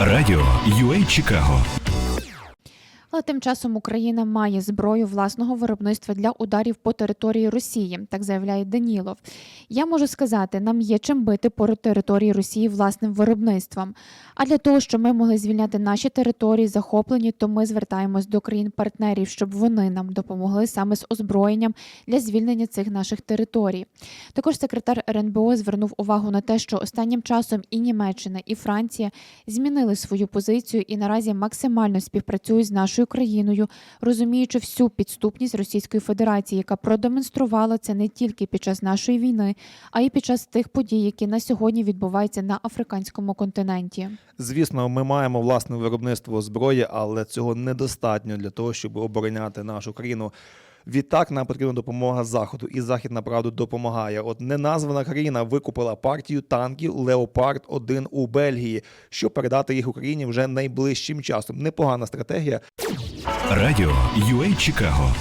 Радіо UA Чикаго Але тим часом Україна має зброю власного виробництва для ударів по території Росії, так заявляє Данілов. Я можу сказати, нам є чим бити по території Росії власним виробництвом. А для того, щоб ми могли звільняти наші території, захоплені, то ми звертаємось до країн-партнерів, щоб вони нам допомогли саме з озброєнням для звільнення цих наших територій. Також секретар РНБО звернув увагу на те, що останнім часом і Німеччина, і Франція змінили свою позицію і наразі максимально співпрацюють з нашою країною, розуміючи всю підступність Російської Федерації, яка продемонструвала це не тільки під час нашої війни, а й під час тих подій, які на сьогодні відбуваються на африканському континенті. Звісно, ми маємо власне виробництво зброї, але цього недостатньо для того, щоб обороняти нашу країну. Відтак нам потрібна допомога заходу, і захід направду допомагає. От неназвана країна викупила партію танків Леопард 1 у Бельгії, щоб передати їх Україні вже найближчим часом. Непогана стратегія. Радіо UA Чикаго